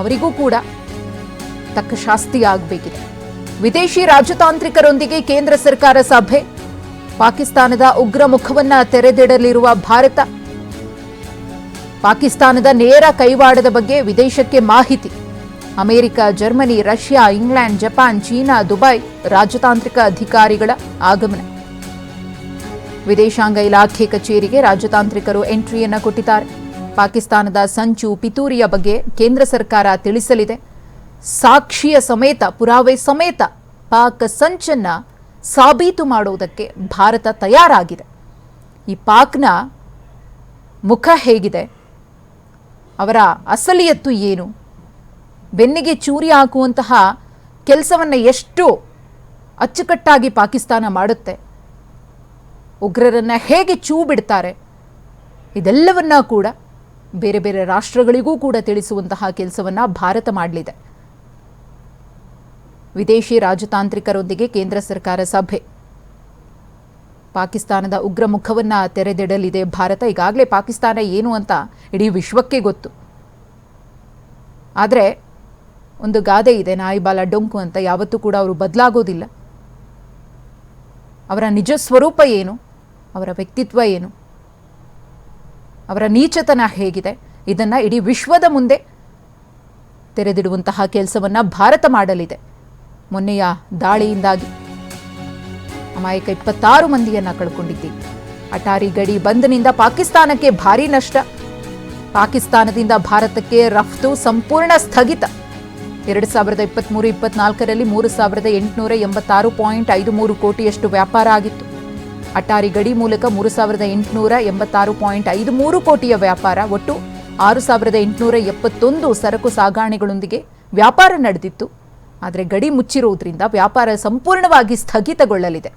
ಅವರಿಗೂ ಕೂಡ ತಕ್ಕ ಶಾಸ್ತಿ ಆಗಬೇಕಿದೆ ವಿದೇಶಿ ರಾಜತಾಂತ್ರಿಕರೊಂದಿಗೆ ಕೇಂದ್ರ ಸರ್ಕಾರ ಸಭೆ, ಪಾಕಿಸ್ತಾನದ ಉಗ್ರ ಮುಖವನ್ನ ತೆರೆದಿಡಲಿರುವ ಭಾರತ, ಪಾಕಿಸ್ತಾನದ ನೇರ ಕೈವಾಡದ ಬಗ್ಗೆ ವಿದೇಶಕ್ಕೆ ಮಾಹಿತಿ, America, Germany, Russia, England, Japan, China, Dubai ರಾಜತಾಂತ್ರಿಕ ಅಧಿಕಾರಿಗಳ ಆಗಮನ. ವಿದೇಶಾಂಗ ಇಲಾಖೆ ಕಚೇರಿಗೆ ರಾಜತಾಂತ್ರಿಕರು ಎಂಟ್ರಿಯನ್ನು ಕೊಟ್ಟಿದ್ದಾರೆ. ಪಾಕಿಸ್ತಾನದ ಸಂಚು ಪಿತೂರಿಯ ಬಗ್ಗೆ ಕೇಂದ್ರ ಸರ್ಕಾರ ತಿಳಿಸಲಿದೆ. ಸಾಕ್ಷಿಯ ಸಮೇತ, ಪುರಾವೆ ಸಮೇತ ಪಾಕ್ ಸಂಚನ್ನ ಸಾಬೀತು ಮಾಡುವುದಕ್ಕೆ ಭಾರತ ತಯಾರಾಗಿದೆ. ಈ ಪಾಕ್ನ ಮುಖ ಹೇಗಿದೆ? ಅವರ ಅಸಲಿಯತ್ತು ಏನು? ಬೆನ್ನಿಗೆ ಚೂರಿ ಹಾಕುವಂತಹ ಕೆಲಸವನ್ನು ಎಷ್ಟು ಅಚ್ಚುಕಟ್ಟಾಗಿ ಪಾಕಿಸ್ತಾನ ಮಾಡುತ್ತೆ. ಉಗ್ರರನ್ನ ಹೇಗೆ ಚೂ ಬಿಡ್ತಾರೆ ಇದೆಲ್ಲವನ್ನ ಕೂಡ ಬೇರೆ ಬೇರೆ ರಾಷ್ಟ್ರಗಳಿಗೂ ಕೂಡ ತಿಳಿಸುವಂತಹ ಕೆಲಸವನ್ನ ಭಾರತ ಮಾಡಲಿದೆ. ವಿದೇಶಿ ರಾಜತಾಂತ್ರಿಕರೊಂದಿಗೆ ಕೇಂದ್ರ ಸರ್ಕಾರ ಸಭೆ. ಪಾಕಿಸ್ತಾನದ ಉಗ್ರ ಮುಖವನ್ನ ತೆರೆದಿಡಲಿದೆ ಭಾರತ. ಈಗಾಗಲೇ ಪಾಕಿಸ್ತಾನ ಏನು ಅಂತ ಇಡೀ ವಿಶ್ವಕ್ಕೆ ಗೊತ್ತು. ಆದರೆ ಒಂದು ಗಾದೆ ಇದೆ, ನಾಯಿ ಬಾಲ ಡೊಂಕು ಅಂತ. ಯಾವತ್ತೂ ಕೂಡ ಅವರು ಬದಲಾಗೋದಿಲ್ಲ. ಅವರ ನಿಜ ಸ್ವರೂಪ ಏನು? ಅವರ ವ್ಯಕ್ತಿತ್ವ ಏನು? ಅವರ ನೀಚತನ ಹೇಗಿದೆ? ಇದನ್ನು ಇಡೀ ವಿಶ್ವದ ಮುಂದೆ ತೆರೆದಿಡುವಂತಹ ಕೆಲಸವನ್ನು ಭಾರತ ಮಾಡಲಿದೆ. ಮೊನ್ನೆಯ ದಾಳಿಯಿಂದಾಗಿ. ಅಮಾಯಕ ಇಪ್ಪತ್ತಾರು ಮಂದಿಯನ್ನು ಕಳ್ಕೊಂಡಿದ್ದೀವಿ ಅಟಾರಿ ಗಡಿ ಬಂದ್ನಿಂದ ಪಾಕಿಸ್ತಾನಕ್ಕೆ ಭಾರೀ ನಷ್ಟ. ಪಾಕಿಸ್ತಾನದಿಂದ ಭಾರತಕ್ಕೆ ರಫ್ತು ಸಂಪೂರ್ಣ ಸ್ಥಗಿತ. ಎರಡು ಸಾವಿರದ ಇಪ್ಪತ್ತ್ಮೂರು ಇಪ್ಪತ್ನಾಲ್ಕರಲ್ಲಿ ಮೂರು ಸಾವಿರದ ಎಂಟುನೂರ ಎಂಬತ್ತಾರು ಪಾಯಿಂಟ್ ಐದು ಮೂರು ಕೋಟಿಯಷ್ಟು ವ್ಯಾಪಾರ ಆಗಿತ್ತು. ಅಟ್ಟಾರಿ ಗಡಿ ಮೂಲಕ ಮೂರು ಸಾವಿರದ ಎಂಟುನೂರ ಎಂಬತ್ತಾರು ಪಾಯಿಂಟ್ ಐದು ಮೂರು ಕೋಟಿಯ ವ್ಯಾಪಾರ. ಒಟ್ಟು ಆರು ಸಾವಿರದ ಎಂಟುನೂರ ಎಪ್ಪತ್ತೊಂದು ಸರಕು ಸಾಗಾಣೆಗಳೊಂದಿಗೆ ವ್ಯಾಪಾರ ನಡೆದಿತ್ತು. ಆದರೆ ಗಡಿ ಮುಚ್ಚಿರುವುದರಿಂದ ವ್ಯಾಪಾರ ಸಂಪೂರ್ಣವಾಗಿ ಸ್ಥಗಿತಗೊಳ್ಳಲಿದೆ.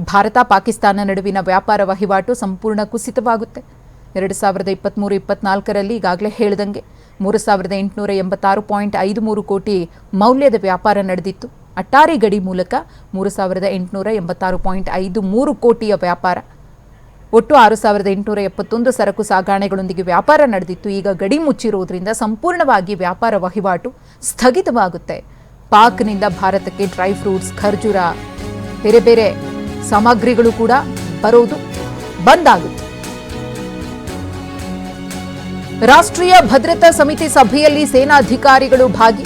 ಭಾರತ ಪಾಕಿಸ್ತಾನ ನಡುವಿನ ವ್ಯಾಪಾರ ವಹಿವಾಟು ಸಂಪೂರ್ಣ ಕುಸಿತವಾಗುತ್ತೆ. ಎರಡು ಸಾವಿರದ ಇಪ್ಪತ್ತ್ಮೂರು ಇಪ್ಪತ್ನಾಲ್ಕರಲ್ಲಿ ಈಗಾಗಲೇ ಹೇಳಿದಂಗೆ ಮೂರು ಸಾವಿರದ ಎಂಟುನೂರ ಎಂಬತ್ತಾರು ಪಾಯಿಂಟ್ ಐದು ಮೂರು ಕೋಟಿ ಮೌಲ್ಯದ ವ್ಯಾಪಾರ ನಡೆದಿತ್ತು. ಅಟ್ಟಾರಿ ಗಡಿ ಮೂಲಕ ಮೂರು ಸಾವಿರದ ಎಂಟುನೂರ ಎಂಬತ್ತಾರು ಪಾಯಿಂಟ್ ಐದು ಮೂರು ಕೋಟಿಯ ವ್ಯಾಪಾರ. ಒಟ್ಟು ಆರು ಸಾವಿರದ ಎಂಟುನೂರ ಎಪ್ಪತ್ತೊಂದು ಸರಕು ಸಾಗಾಣೆಗಳೊಂದಿಗೆ ವ್ಯಾಪಾರ ನಡೆದಿತ್ತು. ಈಗ ಗಡಿ ಮುಚ್ಚಿರುವುದರಿಂದ ಸಂಪೂರ್ಣವಾಗಿ ವ್ಯಾಪಾರ ವಹಿವಾಟು ಸ್ಥಗಿತವಾಗುತ್ತೆ. ಪಾಕ್ನಿಂದ ಭಾರತಕ್ಕೆ ಡ್ರೈ ಫ್ರೂಟ್ಸ್, ಖರ್ಜೂರ, ಬೇರೆ ಬೇರೆ ಸಾಮಗ್ರಿಗಳು ಕೂಡ ಬರೋದು ಬಂದ್ ಆಗುತ್ತೆ ರಾಷ್ಟ್ರೀಯ ಭದ್ರತಾ ಸಮಿತಿ ಸಭೆಯಲ್ಲಿ ಸೇನಾಧಿಕಾರಿಗಳು ಭಾಗಿ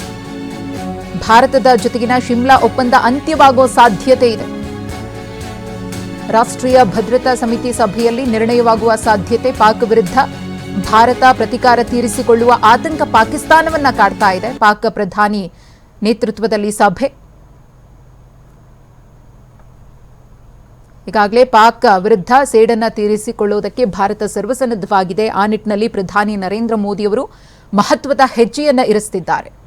ಭಾರತದ ಜೊತೆಗಿನ ಶಿಮ್ಲಾ ಒಪ್ಪಂದ ಅಂತ್ಯವಾಗುವ ಸಾಧ್ಯತೆ ಇದೆ. ರಾಷ್ಟ್ರೀಯ ಭದ್ರತಾ ಸಮಿತಿ ಸಭೆಯಲ್ಲಿ ನಿರ್ಣಯವಾಗುವ ಸಾಧ್ಯತೆ ಪಾಕ್ ವಿರುದ್ಧ ಭಾರತ ಪ್ರತಿಕಾರ ತೀರಿಸಿಕೊಳ್ಳುವ ಆತಂಕ ಪಾಕಿಸ್ತಾನವನ್ನ ಕಾಡ್ತಾ ಇದೆ. ಪಾಕ್ ಪ್ರಧಾನಿ ನೇತೃತ್ವದಲ್ಲಿ ಸಭೆ. ಈಗಾಗಲೇ ಪಾಕ್ ವಿರುದ್ಧ ಸೇಡನ್ನ ತೀರಿಸಿಕೊಳ್ಳುವುದಕ್ಕೆ ಭಾರತ ಸರ್ವಸನ್ನದ್ಧವಾಗಿದೆ. ಆ ನಿಟ್ಟಿನಲ್ಲಿ ಪ್ರಧಾನಿ ನರೇಂದ್ರ ಮೋದಿಯವರು ಮಹತ್ವದ ಹೆಜ್ಜೆಯನ್ನ ಇರಿಸುತ್ತಿದ್ದಾರೆ